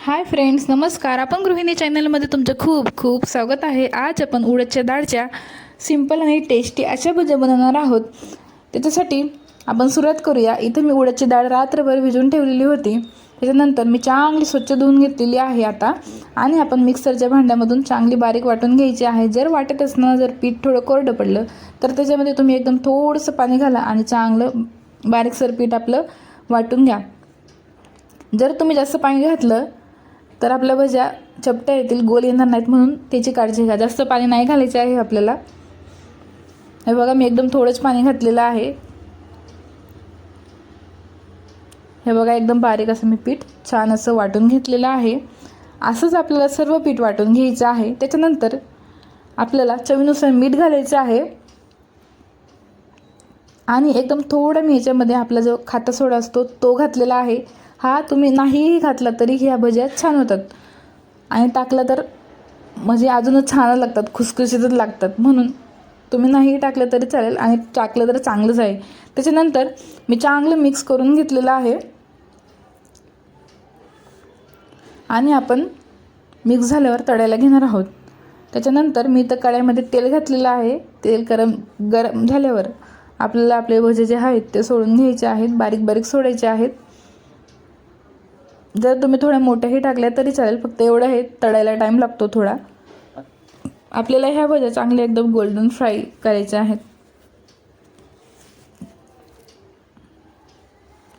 Hi friends नमस्कार. आपण गृहिणी चॅनलमध्ये तुमचं खूप खूप स्वागत आहे. आज आपण उडदच्या डाळच्या सिंपल आणि टेस्टी अशा भज्या बनवणार आहोत. त्याच्यासाठी आपण सुरुवात करूया. इथं मी उडदची डाळ रात्रभर भिजवून ठेवलेली होती. त्याच्यानंतर मी चांगली स्वच्छ धुवून घेतलेली आहे आता. आणि आपण मिक्सरच्या भांड्यामधून चांगली बारीक वाटून घ्यायची आहे. जर वाटत असताना जर पीठ थोडं कोरडं पडलं तर त्याच्यामध्ये तुम्ही एकदम थोडंसं पाणी घाला आणि चांगलं बारीकसर पीठ आपलं वाटून घ्या. जर तुम्ही जास्त पाणी घातलं तर आपल्या भज्या चपट्या येतील गोल येणार नाहीत म्हणून त्याची काळजी घ्या. जास्त पाणी नाही घालायचे आहे आपल्याला. हे बघा मी एकदम थोडंच पाणी घातलेलं आहे. हे बघा एकदम बारीक असं मी पीठ छान असं वाटून घेतलेलं आहे. असंच आपल्याला सर्व पीठ वाटून घ्यायचं आहे. त्याच्यानंतर आपल्याला चवीनुसार मीठ घालायचं आहे. आणि एकदम थोडं मी याच्यामध्ये आपला जो खाता सोडा असतो तो घातलेला आहे. हा तुम्ही नाहीही घातला तरी ह्या भज्या छान होतात. आणि टाकला तर म्हणजे अजूनच छान लागतात खुसखुशीतच लागतात. म्हणून तुम्ही नाही टाकलं तरी चालेल आणि टाकलं तर चांगलंच आहे. त्याच्यानंतर मी चांगलं मिक्स करून घेतलेलं आहे. आणि आपण मिक्स झाल्यावर तळायला घेणार आहोत. त्याच्यानंतर मी तर कढाईमध्ये तेल घातलेलं आहे. तेल गरम गरम झाल्यावर आपल्याला आपले भजे जे आहेत ते सोडून घ्यायचे आहेत. बारीक बारीक सोडायचे आहेत. जर तुम्ही थोड्या मोठ्याही टाकल्या तरी चालेल फक्त एवढं हे तळायला टाईम लागतो थोडा. आपल्याला ह्या भज्या चांगल्या एकदम गोल्डन फ्राय करायच्या आहेत.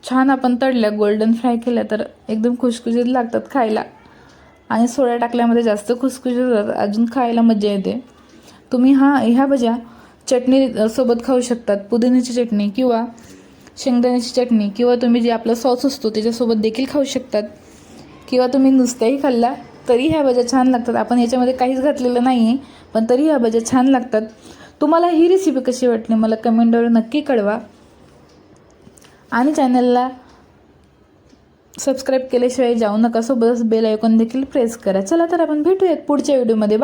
छान आपण तळल्या गोल्डन फ्राय केल्या तर एकदम खुशखुशीत लागतात खायला. आणि सोड्या टाकल्यामध्ये जास्त खुसखुशीत होतात अजून खायला मजा येते. तुम्ही हा ह्या भज्या चटणी सोबत खाऊ शकतात पुदिन्याची चटणी किंवा शेंगदाण्याची चटणी किंवा तुम्ही जे आपला सॉस असतो त्याच्यासोबत देखील खाऊ शकतात. किंवा तुम्ही नुसत्याही खाल्ला तरी ह्या भज्या छान लागतात. आपण याच्यामध्ये काहीच घातलेलं नाही आहे पण तरी ह्या भज्या छान लागतात. तुम्हाला ही रेसिपी कशी वाटली मला कमेंटवर नक्की कळवा. आणि चॅनलला सबस्क्राईब केल्याशिवाय जाऊ नका सोबतच बेल आयकॉन देखील प्रेस करा. चला तर आपण भेटूयात पुढच्या व्हिडिओमध्ये